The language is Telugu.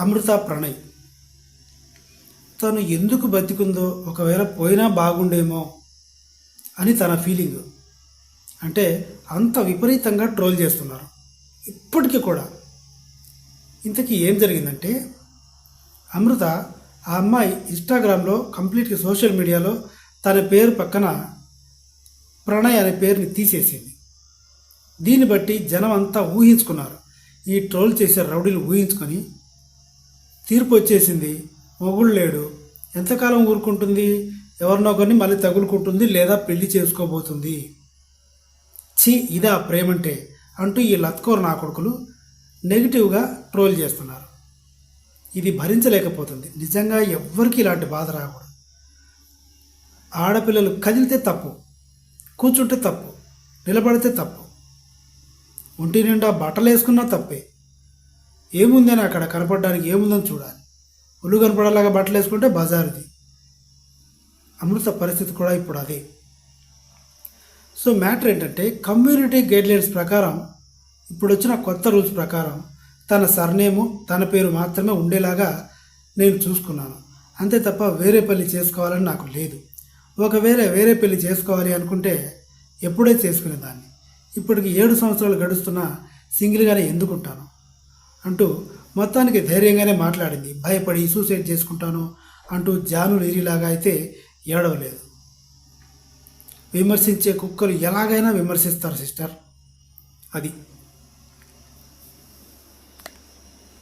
అమృత ప్రణయ్. తను ఎందుకు బతికుందో ఒకవేళ పోయినా బాగుండేమో అని తన ఫీలింగ్. అంటే అంత విపరీతంగా ట్రోల్ చేస్తున్నారు. ఇప్పటికీ కూడా. ఇంతకీ ఏం జరిగిందంటే అమృత ఆ అమ్మాయి ఇన్స్టాగ్రామ్లో కంప్లీట్గా సోషల్ మీడియాలో తన పేరు పక్కన ప్రణయ్ అనే పేరుని తీసేసింది. దీన్ని బట్టి జనం అంతా ఊహించుకున్నారు. ఈ ట్రోల్ చేసే రౌడీలు ఊహించుకొని తీర్పు వచ్చేసింది. మొగుడు లేడు. ఎంతకాలం ఊరుకుంటుంది? ఎవరినో మళ్ళీ తగులుకుంటుంది లేదా పెళ్ళి చేసుకోబోతుంది. ఛీ ఇదా ప్రేమంటే అంటూ ఈ లత్కోర్ నా కొడుకులు నెగిటివ్గా ట్రోల్ చేస్తున్నారు. ఇది భరించలేకపోతుంది. నిజంగా ఎవ్వరికీ ఇలాంటి బాధ రాకూడదు. ఆడపిల్లలు కదిలితే తప్పు కూర్చుంటే తప్పు నిలబడితే తప్పు ఒంటి నిండా బట్టలు వేసుకున్నా తప్పే. ఏముందని అక్కడ కనపడడానికి ఏముందని చూడాలి. ఒళ్ళు కనపడేలాగా బట్టలు వేసుకుంటే బజారుది. అమృత పరిస్థితి కూడా ఇప్పుడు అదే. సో మ్యాటర్ ఏంటంటే కమ్యూనిటీ గైడ్లైన్స్ ప్రకారం ఇప్పుడు వచ్చిన కొత్త రూల్స్ ప్రకారం తన సర్నేము తన పేరు మాత్రమే ఉండేలాగా నేను చూసుకున్నాను. అంతే తప్ప వేరే పెళ్ళి చేసుకోవాలని నాకు లేదు. ఒకవేళ వేరే పెళ్ళి చేసుకోవాలి అనుకుంటే ఎప్పుడే చేసుకునేదాన్ని? ఇప్పటికి ఏడు సంవత్సరాలు గడుస్తున్నా సింగిల్గానే ఎందుకుంటాను? అంటూ మొత్తానికి ధైర్యంగానే మాట్లాడింది. భయపడి సూసైడ్ చేసుకుంటాను అంటూ జాను లేరిలాగా అయితే ఏడవలేదు. విమర్శించే కుక్కలు ఎలాగైనా విమర్శిస్తారు సిస్టర్ అది.